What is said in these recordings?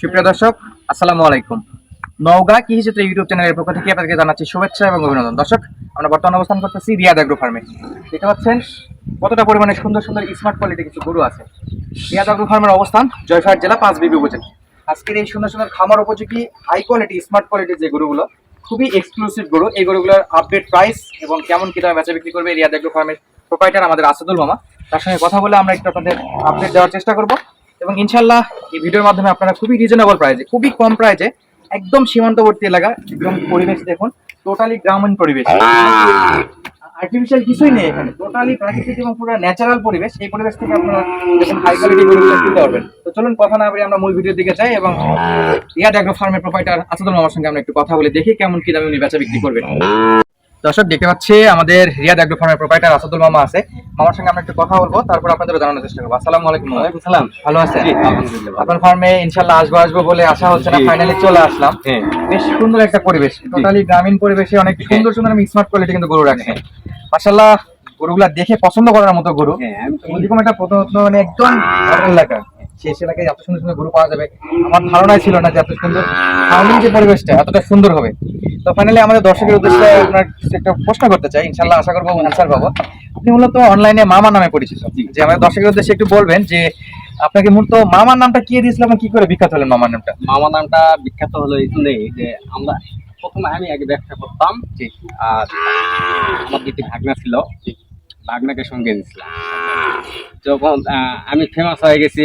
সুপ্রিয় দর্শক, আসসালামু আলাইকুম। নওগাঁ কৃষি চিত্র ইউটিউব চ্যানেলের পক্ষ থেকে আপনাদেরকে জানাচ্ছি শুভেচ্ছা এবং অভিনন্দন। দর্শক, আমরা বর্তমান অবস্থান করতেছি রিয়াদ অ্যাগ্রো ফার্মে। দেখতে পাচ্ছেন, কতটা পরিমাণে সুন্দর সুন্দর স্মার্ট কোয়ালিটি কিছু গরু আছে। রিয়াদ অ্যাগ্রো ফার্মের অবস্থান জয়ফাট জেলা পাঁচ বিবি উপজেলা। আজকের এই সুন্দর সুন্দর খামার উপযোগী হাই কোয়ালিটি স্মার্ট কোয়ালিটির যে গরুগুলো, খুবই এক্সক্লুসিভ গরু, এই গরুগুলোর আপডেট প্রাইস এবং কেমন কি দামে বেচা বিক্রি করবে রিয়াদ অ্যাগ্রো ফার্মের প্রোপাইটার আমাদের আসাদুল মামা। তার সঙ্গে কথা বলে আমরা একটু আপনাদের আপডেট দেওয়ার চেষ্টা করব। এবং ইনশাল্লাহ এই ভিডিওর মাধ্যমে আপনারা খুবই রিজনেবল প্রাইসে খুবই কম প্রাইসে একদম সীমান্তবর্তী এলাকা একদম পরিবেশ দেখুন টোটালি গ্রামীণ পরিবেশ। আর্টিফিশিয়াল কিছুই নেই এখানে টোটালি প্রাকৃতিক এবং পুরো ন্যাচারাল পরিবেশ এই পরিবেশ থেকে আপনারা যখন হাই কোয়ালিটি গরুগুলো কিনতে পারবেন। তো চলুন কথা না বলে আমরা মূল ভিডিওর দিকে যাই এবং ইয়াদ অ্যাগ্রো ফার্মের প্রোপাইটার আসাদুল মামার সঙ্গে আমরা একটু কথা বলে দেখি কেমন কি দামে উনি বেচা বিক্রি করবেন। দর্শক দেখতে পাচ্ছি আমাদের রিয়াদ অ্যাগ্রো ফার্মের প্রোপাইটার আসাদুল মামা আছে। মামার সঙ্গে আমরা একটু কথা বলব তারপর আপনাদের জানানোর চেষ্টা করব। আসসালামু আলাইকুম মামা। সালাম। ভালো আছেন? আপনার ফার্মে ইনশাল্লাহ আসব আসব বলে আশা হচ্ছে না ফাইনালি চলে আসলাম। হ্যাঁ। বেশ সুন্দর একটা পরিবেশ টোটালি গ্রামীণ পরিবেশে অনেক সুন্দর সুন্দর আমি স্মার্ট কোয়ালিটি কিন্তু গরু রাখছে। মাশাল্লাহ গরুগুলা দেখে পছন্দ করার মতো গরু। হ্যাঁ এরকম একটা প্রথমত মানে একদম এলাকা। শেষ এলাকায় এত সুন্দর সুন্দর গরু পাওয়া যাবে। আমার ধারণাই ছিল না যে এত সুন্দর। যে পরিবেশটা এতটা সুন্দর হবে। তো ফাইনালি আমাদের দর্শকের উদ্দেশ্যে আপনার একটা প্রশ্ন করতে চাই। ইনশাল্লাহ আশা করব অ্যান্সার পাবো। আপনি মূলত অনলাইনে মামা নামে পরিচিত। যে আমাদের দর্শকের উদ্দেশ্যে একটু বলবেন যে আপনাকে মূলত মামার নামটা কি দিয়েছিলাম কি করে বিখ্যাত হলেন মামার নামটা? মামা নামটা বিখ্যাত হলো এই জন্যই যে আমরা প্রথমে আমি আগে ব্যবসা করতাম। আর আমার দুটি ভাগনা ছিল। ভাগনাকে সঙ্গে নিয়েছিলাম। যখন আমি ফেমাস হয়ে গেছি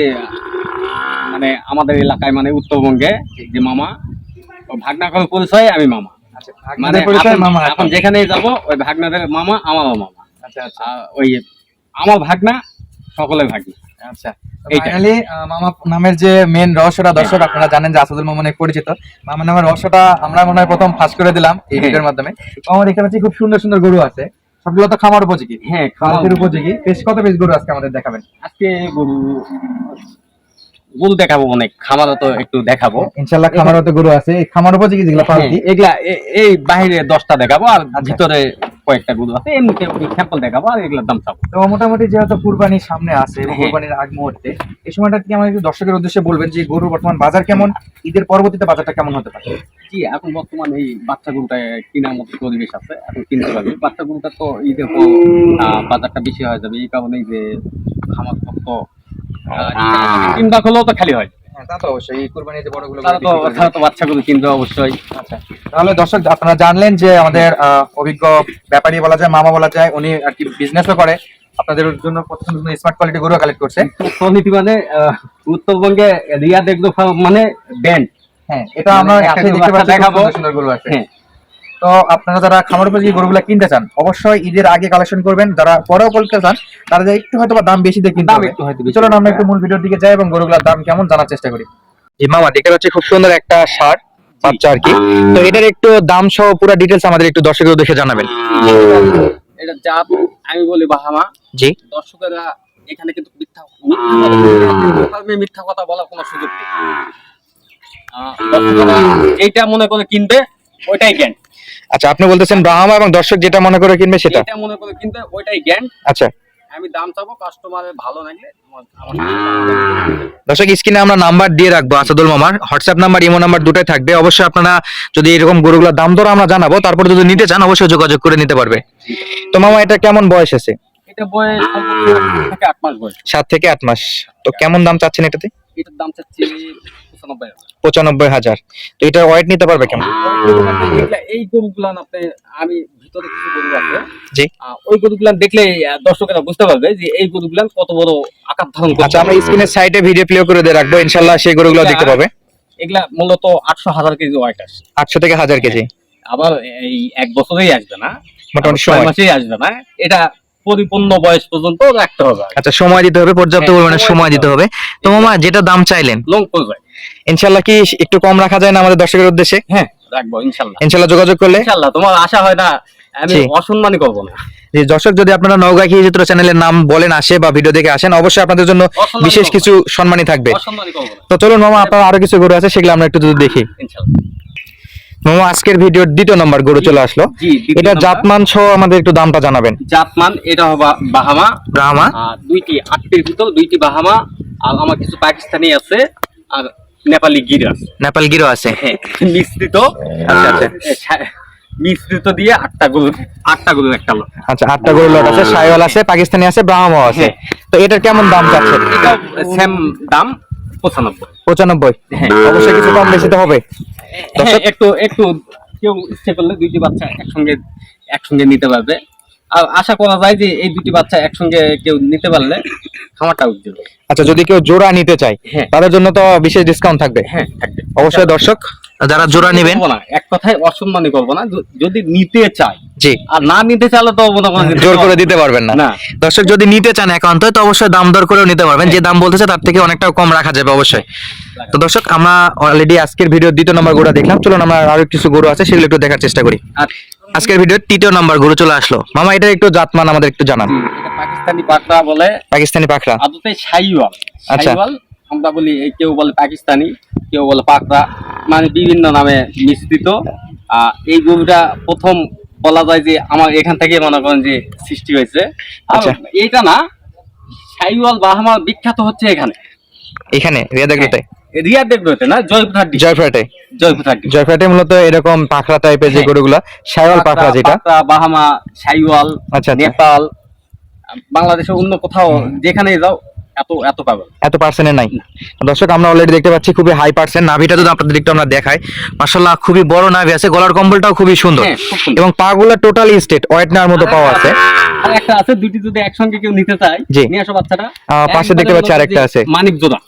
মানে আমাদের এলাকায় মানে উত্তরবঙ্গে যে মামা ভাগনা করে পরিচয় আমি মামা। মানে এখন- মামা যেখানে যাব ওই ভাগনাদের মামা আমারও মামা। আচ্ছা আচ্ছা। ওই আমার ভাগনা সকলে ভাগনা আচ্ছা ফাইনালি মামা নামের যে মেন রহস্যটা দর্শক আপনারা জানেন যে আসাদুল মামা অনেক পরিচিত। মামা নামের রহস্যটা আমরা মনে হয় প্রথম ফাঁস করে দিলাম এই হ্যাঁ। ভিডিওর মাধ্যমে। আমার এখানে হচ্ছে খুব সুন্দর সুন্দর গরু আছে। সবগুলো তো খামার উপযোগী। হ্যাঁ খামারের উপযোগী। বেশ কত বেশ গরু আজকে আমাদের দেখাবেন? আজকে গরু গরু দেখাবো অনেক খামারও তো একটু দেখাবো। ইনশাল্লাহ খামার তো গরু আছে। খামার উপযোগী যেগুলো হ্যাঁ, এগুলা এই বাইরে দশটা দেখাবো আর আচ্ছা। ভিতরে কয়েকটা গরু আছে এমনি স্যাম্পল দেখাবো আর এগুলোর দাম চাবো। তো মোটামুটি যেহেতু কুরবানির সামনে আছে এবং হ্যাঁ। কুরবানির আগ মুহূর্তে এই সময়টা কি আমাদের দর্শকের উদ্দেশ্যে বলবেন যে গরুর বর্তমান বাজার কেমন? ঈদের পরবর্তীতে বাজারটা কেমন হতে পারে? জি এখন বর্তমান এই বাচ্চা গরুটা কেনার মতো পরিবেশ আছে এখন কিনতে পারবে। বাচ্চা গরুটা তো ঈদের পর বাজারটা বেশি হয়ে যাবে এই কারণেই যে খামার ভক্ত তিন ভাগ হলেও তো খালি হয়। হ্যাঁ আচ্ছা। তাহলে দর্শক আপনারা জানলেন যে আমাদের অভিজ্ঞ ব্যাপারী বলা যায় মামা বলা যায় উনি আর কি বিজনেসও করে। আপনাদের জন্য স্মার্ট কোয়ালিটি গরু কালেক্ট করছে। মানে উত্তরবঙ্গে রিয়া দেখল মানে ব্যান্ড। হ্যাঁ এটা আমরা পাচ্ছি দেখাবো। দেখাবো সুন্দর গরু আছে। হ্যাঁ। তো আপনারা যারা খামার উপযোগী গরুগুলো কিনতে চান অবশ্যই ঈদের আগে কালেকশন করবেন। যারা পরেও বলতে চান তারা যে একটু হয়তো বা দাম বেশি দিয়ে কিনতে দাম হবে। একটু হয়তো বেশি। চলুন আমরা একটু মূল ভিডিওর দিকে যাই এবং গরুগুলোর দাম কেমন জানার চেষ্টা করি। জি মামা দেখতে পাচ্ছি খুব সুন্দর একটা শার্ট বাচ্চা আর কি। তো এটার একটু দাম সহ পুরো ডিটেলস আমাদের একটু দর্শকের দেখে জানাবেন। এটা জাত আমি বলি বাহামা। জি। দর্শকেরা এখানে কিন্তু মিথ্যা মিথ্যা কথা বলে। মিথ্যা কথা বলার কোনো সুযোগ নেই। আহ, দর্শকেরা মনে করে কিনবে ওইটাই জ্ঞান আচ্ছা আপনি বলতেছেন ব্রাহ্মা এবং দর্শক যেটা মনে করে কিনবে সেটা? যেটা মনে করে কিনবে ওইটাই জ্ঞান আচ্ছা। আমি দাম চাবো কাস্টমারের ভালো সাথে দর্শক স্ক্রিনে আমরা নাম্বার দিয়ে রাখব আসাদুল মামার। হোয়াটসঅ্যাপ নাম্বার ইমো নাম্বার দুটাই থাকবে। অবশ্যই আপনারা যদি এরকম গরুগুলোর দাম দর আমরা জানাব তারপরে যদি নিতে চান অবশ্যই যোগাযোগ করে নিতে পারবে। তো মামা এটা কেমন বয়স আছে? এটা বয়স সর্বোচ্চ থেকে আট মাস বয়স। সাত থেকে আট মাস। তো কেমন দাম চাচ্ছেন এটাতে? এটার দাম চাচ্ছি পঁচানব্বই হাজার। তো এটা ওয়েট নিতে পারবে কেমন? এই গরুগুলান আপনি আমি ভিতরে কিছু গরু আছে। জি। ওই গরুগুলান দেখলে দর্শকেরা বুঝতে পারবে যে এই গরুগুলান কত বড় আকার ধারণ আচ্ছা আমরা স্ক্রিনের সাইডে ভিডিও প্লে করে দিয়ে রাখব সেই গরুগুলো দেখতে পাবে। এগুলা মূলত আটশো হাজার কেজি ওয়াইট আসে আটশো থেকে হাজার কেজি। আবার এই এক বছরেই আসবে না। মোটামুটি ছয় সময়। মাসেই আসবে না। এটা পরিপূর্ণ বয়স পর্যন্ত রাখতে হবে। আচ্ছা সময় দিতে হবে পর্যাপ্ত হ্যাঁ, পরিমাণে সময় দিতে হবে। তো মামা যেটা দাম চাইলেন? লং পর্যায়ে ইনশাল্লাহ কি একটু কম রাখা যায় না আমাদের দর্শকের উদ্দেশ্যে? হ্যাঁ? রাখব ইনশাল্লাহ। ইনশাল্লাহ যোগাযোগ করলে? ইনশাল্লাহ তোমার আশা হয় না আমি অসম্মানই করব না। দর্শক যদি আপনারা নওগাঁ কৃষি চিত্র চ্যানেলের নাম বলেন আসে বা ভিডিও দেখে আসেন অবশ্যই আপনাদের জন্য বিশেষ কিছু সম্মানই থাকবে। তো চলুন মামা আপনার আরও কিছু গরু আছে সেগুলো আমরা একটু যদি দেখি। মামা আজকের ভিডিওর দ্বিতীয় নম্বর গরু চলে আসলো। এটা। জাতমান সহ আমাদের একটু দামটা জানাবেন। জাতমান এটা হবে বাহামা। ব্রাহ্মা দুইটি আটটির ভিতর দুইটি বাহামা। আর আমার কিছু পাকিস্তানি আছে। আর নেপালি গির নেপাল গিরো আছে। হ্যাঁ মিশ্রিত আচ্ছা, আচ্ছা। মিশ্রিত দিয়ে আটটা গরু আটটা গরু একটা লোক আচ্ছা আটটা গরুর লট আছে সাইওয়াল আছে পাকিস্তানি আছে ব্রাহ্মা আছে। হ্যাঁ। তো এটার কেমন দাম চাচ্ছেন? এটা সেম দাম পঁচানব্বই। পঁচানব্বই? হ্যাঁ। অবশ্যই কিছু কম বেশি তো হবে। হ্যাঁ, একটু একটু কেউ ইচ্ছে করলে দুইটি বাচ্চা একসঙ্গে একসঙ্গে নিতে পারবে। আর আশা করা যায় যে এই দুটি বাচ্চা একসঙ্গে কেউ নিতে পারলে খামারটা উজ্জ্বল। আচ্ছা যদি কেউ জোড়া নিতে চায় হ্যাঁ। তাদের জন্য তো বিশেষ ডিসকাউন্ট থাকবে। হ্যাঁ অবশ্যই দর্শক যারা জোড়া নেবেন? এক কথায় অসম্মানই করব না। যদি নিতে চাই জি। আর না নিতে চাইলে তো জোর করে দিতে পারবেন না। দর্শক যদি নিতে চান একান্ত তো অবশ্যই দাম দর করেও নিতে পারবেন। যে দাম বলতেছে তার থেকে অনেকটা কম রাখা যাবে অবশ্যই। তো দর্শক আমরা অলরেডি আজকের ভিডিও দ্বিতীয় নম্বর গরু দেখলাম। চলুন আমরা আরও কিছু গরু আছে সেগুলো একটু দেখার চেষ্টা করি। আজকের ভিডিও তৃতীয় নম্বর গরু চলে আসলো। মামা এটা একটু জাতমান আমাদের একটু জানান। পাকিস্তানি পাকড়া বলে পাকিস্তানি পাখরা আদতে সাইওয়াল আচ্ছা। আমরা বলি এই কেউ বলে পাকিস্তানি কেউ বলে পাকড়া মানে বিভিন্ন নামে মিশ্রিত। এই গরুটা প্রথম বলা যায় যে আমার এখান থেকে মনে করেন যে সৃষ্টি হয়েছে। আর আচ্ছা। এইটা না সাইওয়াল বাহামা বিখ্যাত হচ্ছে এখানে। এখানে রিয়াদাগ্রতে রিয়াদ দেখবে না জয়পুরহাট ডিস্ট্রিক্ট। জয়ফ্রাটে জয়পুরহাট মূলত এরকম পাখরা টাইপের যে হ্যাঁ। গরুগুলা সাইওয়াল পাখরা যেটা? বাহামা সাইওয়াল আচ্ছা, আচ্ছা। নেপাল বাংলাদেশের অন্য কোথাও যেখানে যাও এত এত পাবে এত পার্সেন্টের নাই। দর্শক আমরা অলরেডি দেখতে পাচ্ছি খুবই হাই পার্সেন্ট নাভিটা যদি আপনাদের একটু আমরা দেখাই মাশাল্লাহ খুবই বড় নাভি আছে। গলার কম্বলটাও খুবই সুন্দর। হ্যাঁ। এবং পাগুলা টোটালি স্টেট ওয়েট নেওয়ার মতো পাওয়া আছে। একটা আছে দুটি যদি একসঙ্গে কেউ নিতে চায় জি। নিয়ে আসো বাচ্চাটা। আহ, পাশে দেখতে পাচ্ছি আরেকটা আছে। মানিক জোড়া।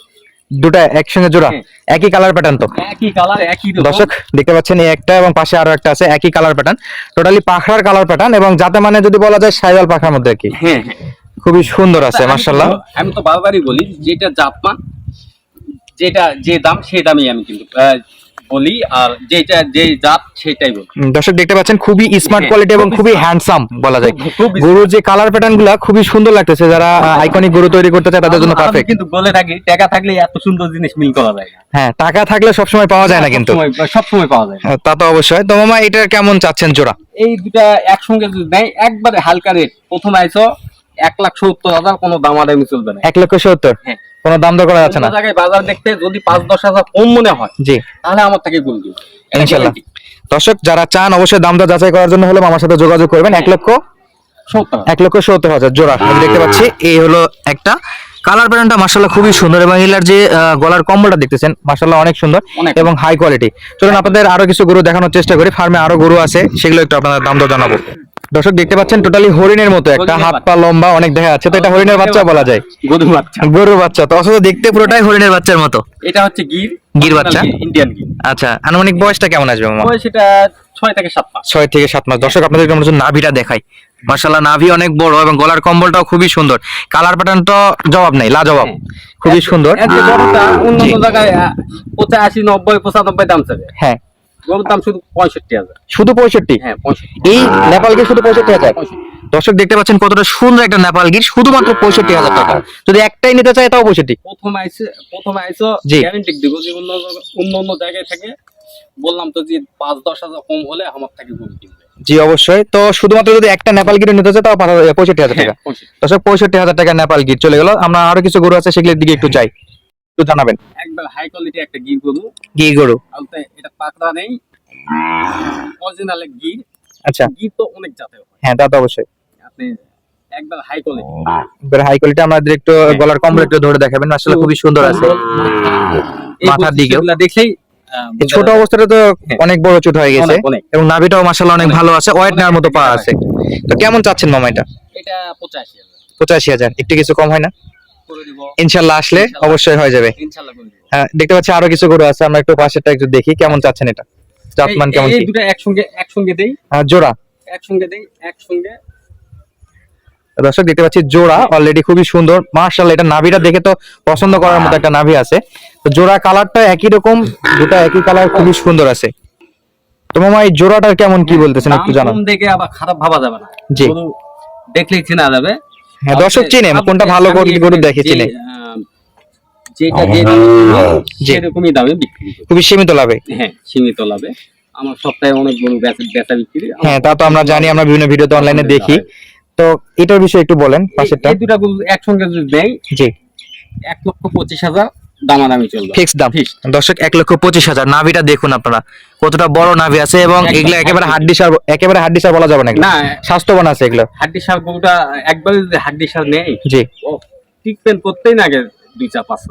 দুটা একসঙ্গে জোড়া হ্যাঁ। একই কালার প্যাটার্ন তো। একই কালার একই দর্শক দেখতে পাচ্ছেন এই একটা এবং পাশে আরও একটা আছে একই কালার প্যাটার্ন টোটালি পাখরার কালার প্যাটার্ন এবং যাতে মানে যদি বলা যায় সাইওয়াল পাখার মধ্যে আর কি। হ্যাঁ। খুবই সুন্দর আছে মার্শাল্লাহ আমি তো বারবারই বলি যেটা জাতমান যেটা যে দাম সেই দামই আমি কিন্তু বলি আর যেটা যে জাত সেটাই বলি। দর্শক দেখতে পাচ্ছেন খুবই স্মার্ট হ্যাঁ, কোয়ালিটি এবং খুবই হ্যান্ডসাম বলা যায়। গরুর যে কালার প্যাটার্নগুলা খুবই সুন্দর লাগতেছে যারা আইকনিক গরু তৈরি করতে চায় তাদের জন্য পারফেক্ট কিন্তু বলে থাকি টাকা থাকলে এত সুন্দর জিনিস মিল করা যায় হ্যাঁ টাকা থাকলে সবসময় পাওয়া যায় না কিন্তু। সব সময় পাওয়া যায় হ্যাঁ, তা তো অবশ্যই। তো মামা এটার কেমন চাচ্ছেন জোড়া? এই দুটা একসঙ্গে যদি নেয় একবারে হালকা রেট প্রথম আইসো এক লাখ সত্তর হাজার কোনো দামাদামি চলবে না। এক লক্ষ সত্তর? হ্যাঁ। কোনো দাম দর করা যাচ্ছে না? জায়গায় বাজার দেখতে যদি পাঁচ দশ হাজার কম মনে হয় জি। তাহলে আমার থেকে দিন ইনশাল্লাহ। দর্শক যারা চান অবশ্যই দাম দর যাচাই করার জন্য হলো আমার সাথে যোগাযোগ করবেন। এক লক্ষ? এক লক্ষ সত্তর হাজার। জোড়া আমি দেখতে পাচ্ছি এই হলো একটা। কালার প্যাটার্নটা মার্শাল্লাহ খুবই সুন্দর এবং এলার যে গলার কম্বলটা দেখতেছেন মার্শাল্লাহ অনেক সুন্দর এবং হাই কোয়ালিটি চলুন আপনাদের আরও কিছু গরু দেখানোর চেষ্টা করি। ফার্মে আরও গরু আছে সেগুলো একটু আপনাদের দাম দর জানাব। দর্শক দেখতে পাচ্ছেন টোটালি হরিণের মতো একটা হাত পা লম্বা অনেক দেখা যাচ্ছে। তো এটা হরিণের বাচ্চা বলা যায়। গরু বাচ্চা। গরুর বাচ্চা। তো অথচ দেখতে পুরোটাই হরিণের বাচ্চার মতো। এটা হচ্ছে গির গির বাচ্চা? ইন্ডিয়ান গির। আচ্ছা আনুমানিক বয়সটা কেমন আসবে মামা? বয়স এটা ছয় থেকে সাত মাস। ছয় থেকে সাত মাস। দর্শক আপনাদের আমরা নাভিটা দেখাই। মার্শাল্লাহ নাভি অনেক বড় এবং গলার কম্বলটাও খুবই সুন্দর। কালার প্যাটার্ন তো জবাব নেই লাজবাব। খুবই সুন্দর। যে বড়টা অন্য জায়গায় আহ, পঁচাশি নব্বই পঁচানব্বই দাম চাবে হ্যাঁ। গরুর দাম শুধু পঁয়ষট্টি হাজার। শুধু পঁয়ষট্টি? হ্যাঁ পঁয়ষট্টি। এই নেপালকে শুধু পঁয়ষট্টি হাজার? দর্শক দেখতে পাচ্ছেন কতটা সুন্দর একটা নেপাল গির শুধুমাত্র পঁয়ষট্টি হাজার টাকা। যদি একটাই নিতে চায় তাও পঁয়ষট্টি। প্রথম আইসে প্রথম আইসো জি। দিব যে অন্য অন্য জায়গায় থেকে। বললাম তো যে পাঁচ দশ হাজার কম হলে আমার থেকে গরু কিনবে। জি অবশ্যই। তো শুধুমাত্র যদি একটা নেপাল গির নিতে চায় তাও পঁয়ষট্টি হাজার টাকা। হ্যাঁ, পঁয়ষট্টি। দর্শক পঁয়ষট্টি হাজার টাকা নেপাল গির চলে গেল। আমরা আরও কিছু গরু আছে সেগুলোর দিকে একটু যাই। একটু জানাবেন। একবার হাই কোয়ালিটি একটা গির গরু। গির গরু। এটা পাকড়া নেই। অরিজিনাল গির। আচ্ছা। গির তো অনেক জাতের হয়। হ্যাঁ তা তো অবশ্যই। আপনি একবার হাই কোয়ালিটি এবার হাই কোয়ালিটি আমাদের একটু গলার কম্বল একটু ধরে দেখাবেন। আসলে খুবই সুন্দর আছে। মাথার দিকেও। দেখলেই ছোট অবস্থাটা তো অনেক বড় চুট হয়ে গেছে। এবং নাভিটাও মাসাল্লাহ অনেক। ভালো আছে। ওয়েট অনেক নেওয়ার মতো পা আছে। তো কেমন চাচ্ছেন মামা এটা? এটা পঁচাশি হাজার। পঁচাশি হাজার। একটু কিছু কম হয় না? ইনশাল্লাহ আসলে। অবশ্যই হয়ে যাবে। হ্যাঁ দেখতে পাচ্ছি আরও কিছু গরু আছে আমরা একটু পাশেরটা একটু দেখি কেমন চাচ্ছেন এটা? এই- কেমন এই দুটো একসঙ্গে একসঙ্গে দেই। আহ, জোড়া। একসঙ্গে দেই একসঙ্গে। দর্শক দেখতে পাচ্ছি জোড়া অলরেডি খুবই সুন্দর। মার্শাল এটা নাভিটা দেখে তো পছন্দ করার মতো একটা নাভি আছে। তো জোড়া কালারটা একই রকম দুটা একই কালার খুবই সুন্দর আছে। তো মামা এই জোড়াটার কেমন কি বলতেছেন একটু জানান। দেখে আবার খারাপ ভাবা যাবে না। জি। দেখলেই চেনা যাবে। হ্যাঁ দর্শক চিনে কোনটা ভালো গরু- দেখে চিনে আহ, যেটা যে সেরকমই দামে বিক্রি খুবই সীমিত লাভে। হ্যাঁ সীমিত লাভে। আমার সপ্তাহে অনেক গরু বেচা বিক্রি। হ্যাঁ তা তো আমরা জানি আমরা বিভিন্ন ভিডিওতে অনলাইনে দেখি। তো এটার বিষয়ে একটু বলেন পাশেরটা। এই দুটা গরু একসঙ্গে যদি দেয় জি। এক লক্ষ পঁচিশ হাজার দামাদামি চলবে। ফিক্স দাম। দর্শক এক লক্ষ পঁচিশ হাজার। নাভিটা দেখুন আপনারা। কতটা বড় নাভি আছে এবং এগুলা একেবারে হাড্ডি সার একেবারে হাড্ডি সার বলা যাবে না। না স্বাস্থ্যবান আছে এগুলো হাড্ডি সার গরুটা একবারে যদি হাড্ডি সার নেই জি ও ট্রিটমেন্ট করতেই না আগে দুই চার পাঁচ।